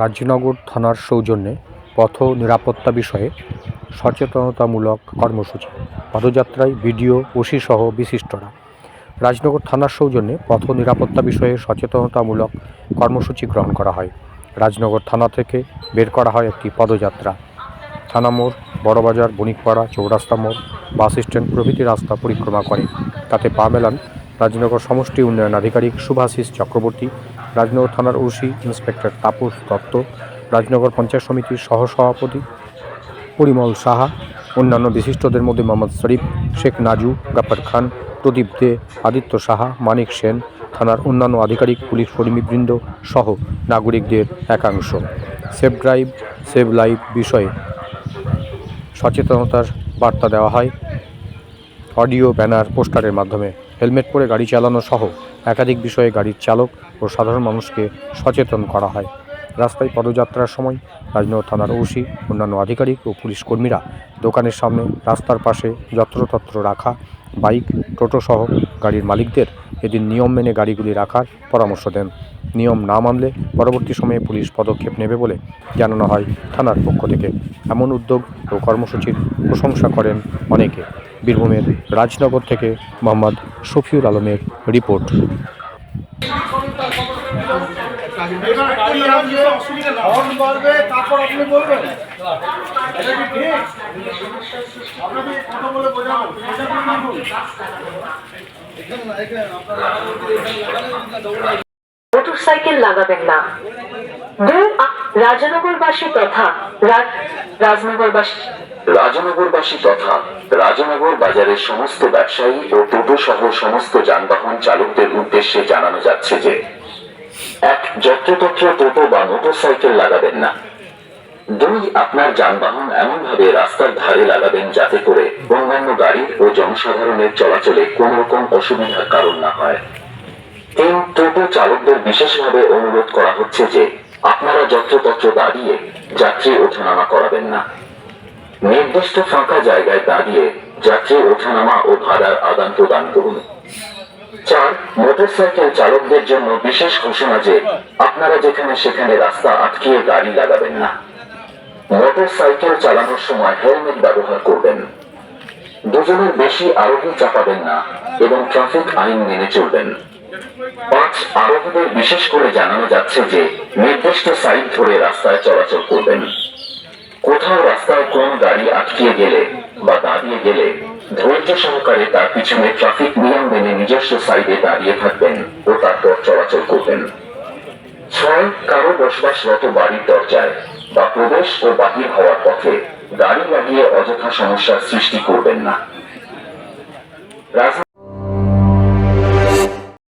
রাজনগর থানার সৌজন্যে পথ নিরাপত্তা বিষয়ে সচেতনতামূলক কর্মসূচি। পদযাত্রায় বিডিও, ওসি সহ বিশিষ্টরা। রাজনগর থানার সৌজন্যে পথ নিরাপত্তা বিষয়ে সচেতনতামূলক কর্মসূচি গ্রহণ করা হয়। রাজনগর থানা থেকে বের করা হয় একটি পদযাত্রা। থানা মোড়, বড়বাজার, বণিকপাড়া, চৌরাস্তা মোড়, বাস স্ট্যান্ড প্রভৃতি রাস্তা পরিক্রমা করে। তাতে পা মেলান রাজনগর সমষ্টি উন্নয়ন আধিকারিক শুভাশিস চক্রবর্তী রাজনগর থানার ওসি ইন্সপেক্টর তাপস দত্ত, রাজনগর পঞ্চায়েত সমিতির সহসভাপতি পরিমল সাহা, অন্যান্য বিশিষ্টদের মধ্যে মোহাম্মদ শরীফ, শেখ নাজু, গাপ্পার খান, প্রদীপ দে, আদিত্য সাহা, মানিক সেন, থানার অন্যান্য আধিকারিক, পুলিশ কর্মীবৃন্দ সহ নাগরিকদের একাংশ। সেফ ড্রাইভ সেভ লাইফ বিষয়ে সচেতনতার বার্তা দেওয়া হয়। অডিও, ব্যানার, পোস্টারের মাধ্যমে হেলমেট পরে গাড়ি চালানো সহ একাধিক বিষয়ে গাড়ির চালক ও সাধারণ মানুষকে সচেতন করা হয়। রাস্তায় পদযাত্রার সময় রাজনগর থানার ওসি, অন্যান্য আধিকারিক ও পুলিশ কর্মীরা দোকানের সামনে রাস্তার পাশে যত্রতত্র রাখা, বাইক, টোটো সহ গাড়ির মালিকদের এদিন নিয়ম মেনে গাড়িগুলি রাখার পরামর্শ দেন। নিয়ম না মানলে পরবর্তী সময়ে পুলিশ পদক্ষেপ নেবে বলে জানানো হয় থানার পক্ষ থেকে। এমন উদ্যোগ ও কর্মসূচির প্রশংসা করেন অনেকে। বীরভূমের রাজনগর থেকে মোহাম্মদ শফিউল আলমের রিপোর্ট। মোটরসাইকেল লাগাবেন না রাজনগরবাসী তথা রাজনগরবাসী রাজনগরবাসী তথা রাজনগর বাজারের সমস্ত ব্যবসায়ী ও টোটো সহ সমস্ত যানবাহন চালকদের উদ্দেশ্যে জানানো যাচ্ছে যে, এক, যত্রতত্র টোটো বা মোটরসাইকেল লাগাবেন না। দুই, আপনার যানবাহন এমনভাবে রাস্তার ধারে লাগাবেন যাতে করে অন্যান্য গাড়ি ও জনসাধারণের চলাচলে কোনো রকম অসুবিধার কারণ না হয়। তিন, টোটো চালকদের বিশেষভাবে অনুরোধ করা হচ্ছে যে, আপনারা যত্রতত্র দাঁড়িয়ে যাত্রী ওঠানামা করাবেন না। নির্দিষ্ট ফাঁকা জায়গায় দাঁড়িয়ে যাত্রী ওঠানামা ও ভাড়ার আদান প্রদান করুন। চার, মোটরসাইকেল চালকদের জন্য বিশেষ ঘোষণা যে আপনারা যেখানে সেখানে রাস্তা আটকিয়ে গাড়ি লাগাবেন না। মোটরসাইকেল চালানোর সময় হেলমেট ব্যবহার করবেন। দুজনের বেশি আরোহী চাপাবেন না এবং ট্রাফিক আইন মেনে চলবেন। পাঁচ, আরোহীদের বিশেষ করে জানানো যাচ্ছে যে নির্দিষ্ট সাইড ধরে রাস্তায় চলাচল করবেন। কোথাও রাস্তায় কোন গাড়ি আটকিয়ে গেলে বা দাঁড়িয়ে গেলে, ধৈর্য সহকারে তার পিছনে ট্রাফিক নিয়ম মেনে নিজস্ব সাইডে দাঁড়িয়ে থাকবেন ও তারপর চলাচল করবেন। ছয়, কারও বসবাসরত বাড়ির দরজায় বা প্রবেশ ও বাহির হওয়ার পথে গাড়ি লাগিয়ে অযথা সমস্যার সৃষ্টি করবেন না।